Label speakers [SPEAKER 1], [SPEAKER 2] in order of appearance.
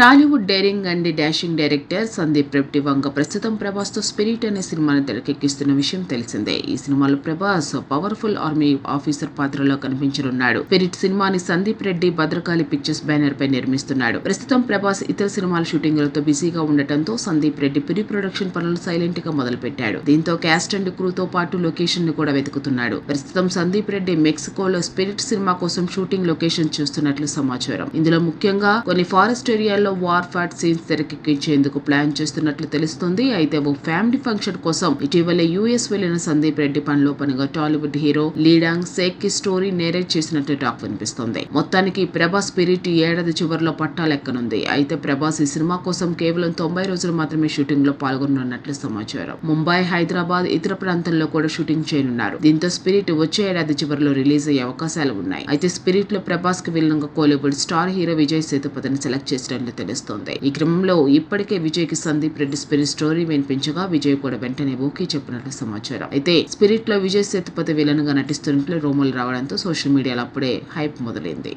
[SPEAKER 1] Tollywood daring and dashing director Sandeep Reddy Vanga ప్రస్తుతం ప్రభాస్తో spirit అనే సినిమాను తెరకెక్కిస్తున్న విషయం తెలిసిందే. ఈ సినిమాలో ప్రభాస్ పవర్ఫుల్ ఆర్మీ ఆఫీసర్ పాత్రలో కనిపించనున్నాడు. స్పిరిట్ సినిమాని సందీప్ రెడ్డి భద్రకాళి పిక్చర్స్ బ్యానర్ పై నిర్మిస్తున్నాడు. ప్రస్తుతం ప్రభాస్ ఇతర సినిమాల షూటింగ్లతో బిజీగా ఉండటంతో సందీప్ రెడ్డి ప్రీ ప్రొడక్షన్ పనులు సైలెంట్గా మొదలుపెట్టాడు. దీంతో క్యాస్ట్ అండ్ క్రూతో పాటు లొకేషన్ని కూడా వెతుకుతున్నాడు. ప్రస్తుతం సందీప్ రెడ్డి మెక్సికోలో స్పిరిట్ సినిమా కోసం షూటింగ్ లొకేషన్ చూస్తున్నట్లు సమాచారం. ఇందులో ముఖ్యంగా కొన్ని ఫారెస్ట్ ఏరియాల్లో వార్ ఫాట్ సీన్స్ తెరకెక్కించేందుకు ప్లాన్ చేస్తున్నట్లు తెలుస్తుంది. అయితే ఓ ఫ్యామిలీ ఫంక్షన్ కోసం ఇటీవలే యూఎస్ వెళ్ళిన సందీప్ రెడ్డి పనిలో పనిగా టాలీవుడ్ హీరో లీడాంగ్ సేక్కి స్టోరీ నేరేట్ చేసినట్టు టాక్ వినిపిస్తుంది. మొత్తానికి ప్రభాస్ స్పిరిట్ ఈ ఏడాది చివరిలో పట్టాలెక్కనుంది అయితే ప్రభాస్ ఈ సినిమా కోసం కేవలం తొంభై రోజులు మాత్రమే షూటింగ్లో పాల్గొనున్నట్లు సమాచారం. ముంబై హైదరాబాద్ ఇతర ప్రాంతాల్లో కూడా షూటింగ్ చేయనున్నారు. దీంతో స్పిరిట్ వచ్చే ఏడాది చివరిలో రిలీజ్ అయ్యే అవకాశాలు ఉన్నాయి. అయితే స్పిరిట్లో ప్రభాస్కి విలనంగా కోలీవుడ్ స్టార్ హీరో విజయ్ సేతుపతిని సెలెక్ట్ చేసినట్లు తెలుస్తోంది. ఈ క్రమంలో ఇప్పటికే విజయ్కి సందీప్ రెడ్డి స్పిరిట్ స్టోరీ వినిపించగా విజయ్ కూడా వెంటనే ఓకే చెప్పినట్లు సమాచారం. అయితే స్పిరిట్లో విజయ్ సేతుపతి విలన్గా నటిస్తున్నట్లు రూమర్లు రావడంతో సోషల్ మీడియాలో అప్పుడే హైప్ మొదలైంది.